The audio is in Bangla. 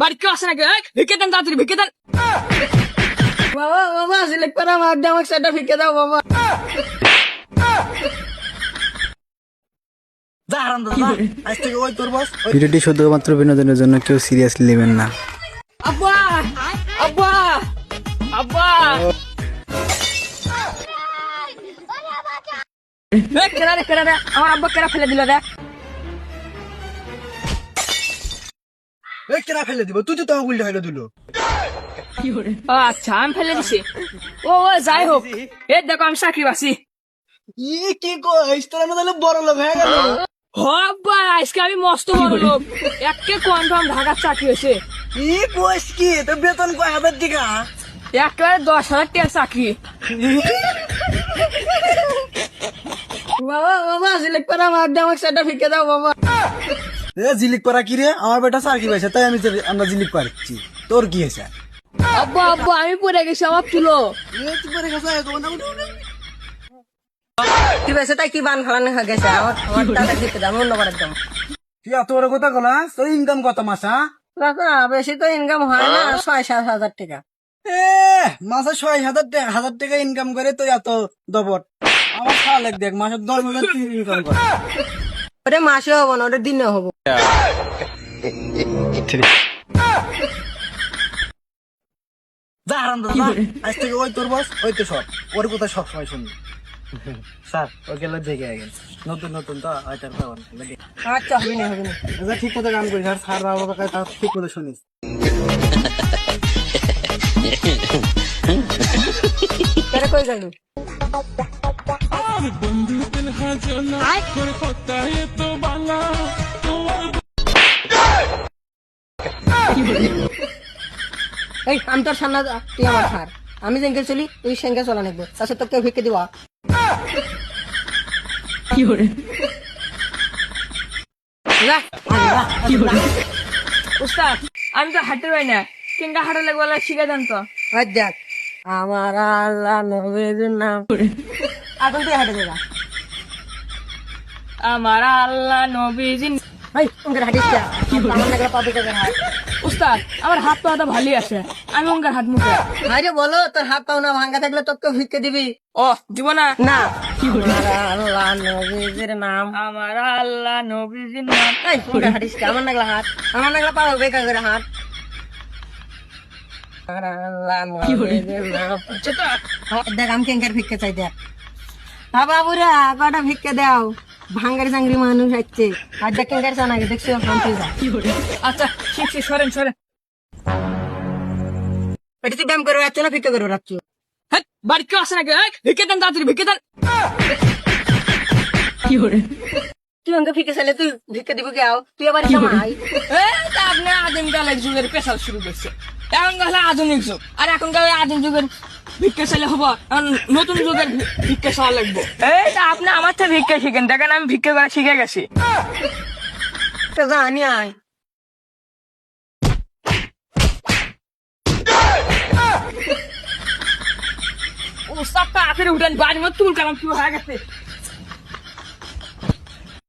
বাড়ি কেউ? আসে নাকি ভিক্ষে দেন তাড়াতাড়ি ভিক্ষে দেন। বাবা বাবা সিলেক্ট করা আমাকে সেটা ভিক্ষে দাও বাবা। ভিডিওটি শুধুমাত্র বিনোদনের জন্য কেউ সিরিয়াসলি নেবেন না। আব্বা! আব্বা! আব্বা! আমার আব্বা কেডা ফেলে দিল রে কেনা ফেলে দিব? তুই তো তোমার উল্টে হইল দিল। ও, আচ্ছা আমি ফেলে দিছি। ও ও যাই হোক। এ দেখো আমি চাকরি বাসি ই কি কইস? তোর না তাহলে বড় লোক হয়ে গেল। হব্বা আজকে আমি মস্ত বড় লোক। একে কনফার্ম ঢাকার চাকরি হয়েছে। ই কইস কি? তোর বেতন কয়? হাজার টাকা? একেবারে দশ হাজার টাকার চাকরি। বাবা বাবা সিলেক্ট করা আমার আমাকে সেটা ভিক্ষে দাও বাবা। এ জিলিক পারা কি রে? আমার বেটা চাকরি পাইছে তাই আমি আমরা জিলিক পারছি তোর কি হয়েছে? আব্বা আব্বা আমি পড়ে গেছি আমার তুলো। কি হয়েছে তাই কি বান ফালানো হয়ে গেছে? আমার দিতে দাম অন্য দাম তুই এত বড় কথা কলাস? তোর ইনকাম কত মাসা বেশি তো ইনকাম হয় না ছয় সাত হাজার টাকা। এ মাসে ছয় হাজার টাকা হাজার টাকা ইনকাম করে তুই এত দবট। আমার শালেক দেখ মাসে দশ হাজার ইনকাম করে। ওটা মাসে হব না ওটা দিনে হব। আজ থেকে ওই তোর বস ওই তো সব। ওর কথা শুনবি স্যার দেখে নতুন নতুন তো আচ্ছা হবে না হবে না। ঠিক মতো গান করিস আর স্যার বাবা কাছে তার ঠিক মতো শুনিস কেন কই গেলি এই আমি তোর সামনে তুই আমার সার আমি যেঙ্গে চলি তুই সেঙ্গে চলা নেব তাছাড়া তোকে ভিক্ষে দিবা। যা। উস্তাদ আমি তো হাঁটতে পারি না। কিংবা হাঁটা লাগবে শিখে দেন তো। দেখ। আমার আল্লাহ নবীর নাম। এখন তুই হাঁটে দেবা আমার আল্লাহ নবীজি হাত উস্তাদ আমার হাত পা ভালোই আছে। আমি ওঙ্কার হাত মুখে। আরে বলো তোর হাত পাও না ভাঙ্গা থাকলে তোকে ভিক্ষে দিবি? ও দিব না? না। আমার আল্লাহ নবীর নাম। আমার আল্লাহ নবীজির নাম। হাঁটিস আমার নাগলা হাত আমার নাগলা পাও বেকার করে হাত আমার আল্লাহ নবীর নাম। তো দেখ আমি কেঙ্কার ভিক্ষে চাই দেখ। হ্যাঁ বাবুরা কটা ভিক্ষে দাও? ভাঙ্গারি চাঙ্গরি মানুষ হচ্ছে। আর দেখেন গাড়ি চান আগে দেখছি আচ্ছা ঠিক ঠিক সরেন সরেন। এটা তুই ব্যায়াম করে রাখছো না ভিক্ষা করে রাখছো হ্যাঁ বাড়ি কেউ আসে নাকি? ভিক্ষে দেন তাড়াতাড়ি ভিক্ষে দেন। তুই আমাকে ভিক্ষে চাইলে তুই ভিক্ষে দিব কে আও? তুই আবার জামাই আপনি আদিম কালের যুগের পেশাল শুরু করছে। এখন হলো আধুনিক যুগ। আর এখন কালে আদিম যুগের ভিক্ষা চাইলে হব নতুন যুগের ভিক্ষা চাওয়া লাগবে। এই তা আপনি আমার থেকে ভিক্ষা শিখেন। দেখেন আমি ভিক্ষা করা শিখে গেছি। তো জানি আয়। ও সাপটা আখের উঠেন বাড়ির মধ্যে তুল কালাম কি হয়ে গেছে।